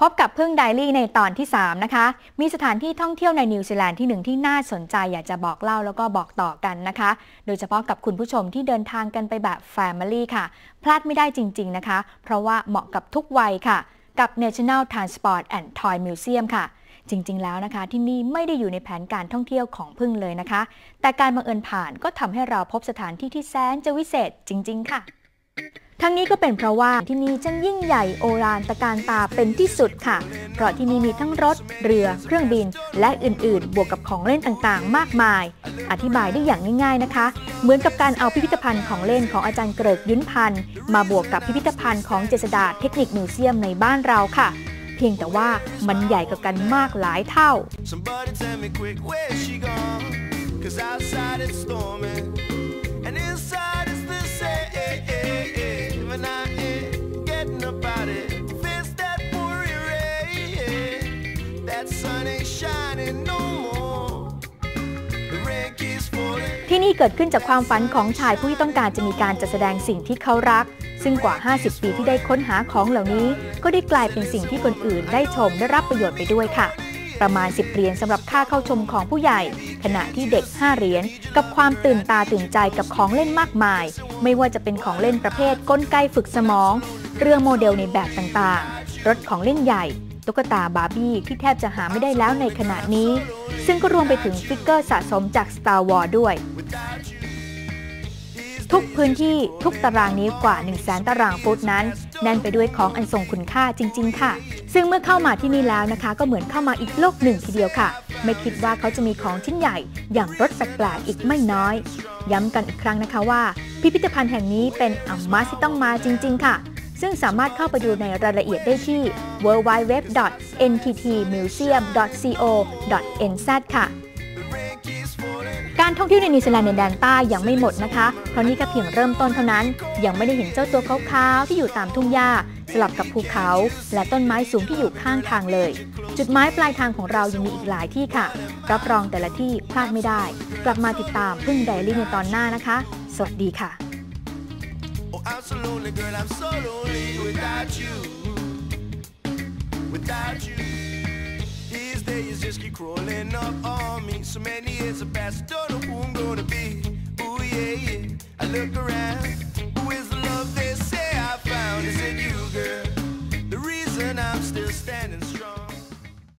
พบกับพึ่งไดรี่ในตอนที่ 3 นะคะ มีสถานที่ท่องเที่ยวในนิวซีแลนด์ที่หนึ่งที่น่าสนใจอยากจะบอกเล่าแล้วก็บอกต่อกันนะคะ โดยเฉพาะกับคุณผู้ชมที่เดินทางกันไปแบบ Family ค่ะ พลาดไม่ได้จริง ๆ นะคะ เพราะว่าเหมาะกับทุกวัยค่ะ กับ National Transport and Toy Museum ค่ะ จริง ๆ แล้วนะคะ ที่นี่ไม่ได้อยู่ในแผนการท่องเที่ยวของพึ่งเลยนะคะ แต่การบังเอิญผ่านก็ทำให้เราพบสถานที่ที่แสนจะวิเศษจริง ๆ ค่ะ ทั้งนี้ก็เป็นเพราะว่าที่นี่ช่างยิ่งใหญ่โอฬารตะการตาเป็นที่สุดค่ะ เพราะที่นี่มีทั้งรถ เรือ เครื่องบิน และอื่นๆ บวกกับของเล่นต่างๆ มากมาย อธิบายได้อย่างง่ายๆนะคะ เหมือนกับการเอาพิพิธภัณฑ์ของเล่นของอาจารย์เกริกยุ้นพันธ์มาบวกกับพิพิธภัณฑ์ของเจษดาเทคนิคมิวเซียมในบ้านเราค่ะ เพียงแต่ว่ามันใหญ่กว่ากันมากหลายเท่า Cause outside it's storming. ที่นี่เกิดขึ้นจากความฝันของชายผู้ที่ต้องการจะมีการจัดแสดงสิ่งที่เขารัก ซึ่งกว่า 50 ปีที่ได้ค้นหาของเหล่านี้ ก็ได้กลายเป็นสิ่งที่คนอื่นได้ชมได้รับประโยชน์ไปด้วยค่ะ ประมาณ 10เหรียญสำหรับค่าเข้าชมของผู้ใหญ่ ขณะที่เด็ก 5เหรียญกับความตื่นตาตื่นใจกับของเล่นมากมาย ไม่ว่าจะเป็นของเล่นประเภทกลไกฝึกสมอง เรือโมเดลในแบบต่างๆ รถของเล่นใหญ่ ตุ๊กตาบาร์บี้ที่แทบจะหาไม่ได้แล้วในขณะนี้ ซึ่งก็รวมไปถึงฟิกเกอร์สะสมจาก Star Wars ด้วย ทุกพื้นที่ทุกตารางนิ้วกว่า 1 0 0 0 0แสนตารางฟุตนั้น แน่นไปด้วยของอันทรงคุณค่าจริง ๆ ค่ะ ซึ่งเมื่อเข้ามาที่นี่แล้วนะคะ ก็เหมือนเข้ามาอีกโลกหนึ่งทีเดียวค่ะ ไม่คิดว่าเขาจะมีของชิ้นใหญ่ อย่างรถแปลกๆอีกไม่น้อย ย้ำกันอีกครั้งนะคะว่า พิพิธภัณฑ์แห่งนี้เป็นอัมมาที่ต้องมาจริง ๆ ค่ะ ซึ่งสามารถเข้าไปดูในรายละเอียดได้ที่ www.nttmuseum.co.nz ค่ะ การท่องเที่ยวในนิวซีแลนด์ในแดนใต้ยังไม่หมดนะคะ เพราะนี่แค่เพียงเริ่มต้นเท่านั้น ยังไม่ได้เห็นเจ้าตัวขาวๆที่อยู่ตามทุ่งหญ้าสลับกับภูเขา และต้นไม้สูงที่อยู่ข้างทางเลย จุดหมายปลายทางของเรายังมีอีกหลายที่ค่ะ รับรองแต่ละที่พลาดไม่ได้ กลับมาติดตามพึ่งไดรี่ในตอนหน้านะคะ สวัสดีค่ะ girl. I'm so lonely without you. Without you. These days just keep crawling up on me. So many years have passed, don't know who I'm gonna be. Ooh, yeah, yeah. I look around,